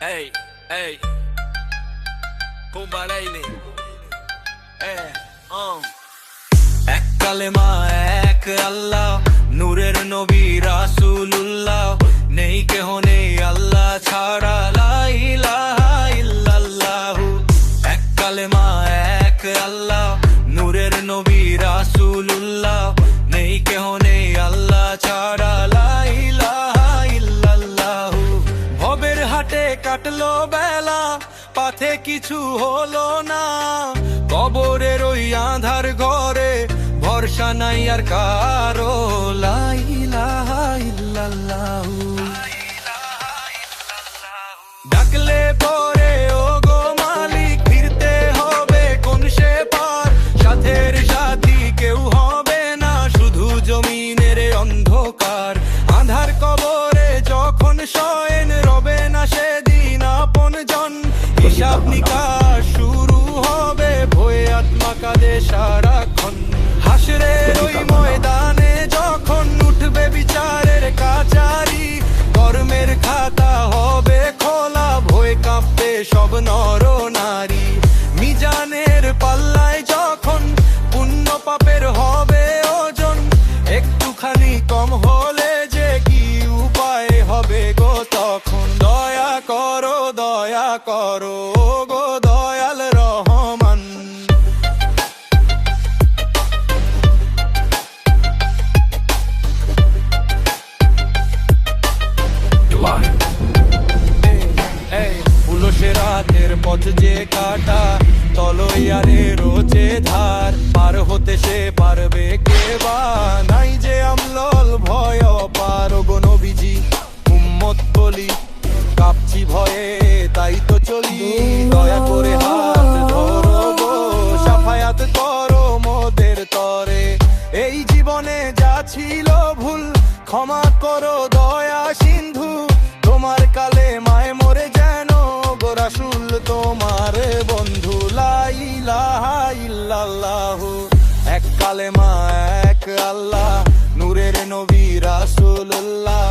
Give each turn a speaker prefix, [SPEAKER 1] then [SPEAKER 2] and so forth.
[SPEAKER 1] Ey, ey. Pumba Lady. Eh, um. এক কালেমা এক আল্লাহ নূরের নবী রাসূলুল্লাহ কাটলো বেলা, পাথে কিছু হলো না। কবরের ওই আধার ঘরে ভরসা নাই আর কারও। ডাকলে পরে ও মালিক হবে সাথী কেউ শুরু হবে ভয়ে আত্মা কাঁদে সারাক্ষণ। হাসরে ওই ময়দানে যখন উঠবে বিচারের কাচারি, কর্মের খাতা হবে খোলা, ভয় কাঁপবে সব নর নারী। মিজানের পাল্লায় যখন পুণ্য পাপের হবে ওজন, একটুখানি কম হলে যে কি উপায় হবে গো তখন? দয়া করো দয়া করো গো পথ যে কাটা তলইয়ারে রোজে ধার। পার হতে সে পারবে কে বা? নাই যে আমলল ভয় পার গো উম্মত বলি, কাঁপছি ভয়ে, তাই তো চলি। দয়া করে হাত ধরো গো, সাফায়াত করো মোদের তরে। এই জীবনে যা ছিল ভুল, ক্ষমা করো দয়া এক কালেমা এক আল্লাহ নূরের নবী রাসূলুল্লাহ।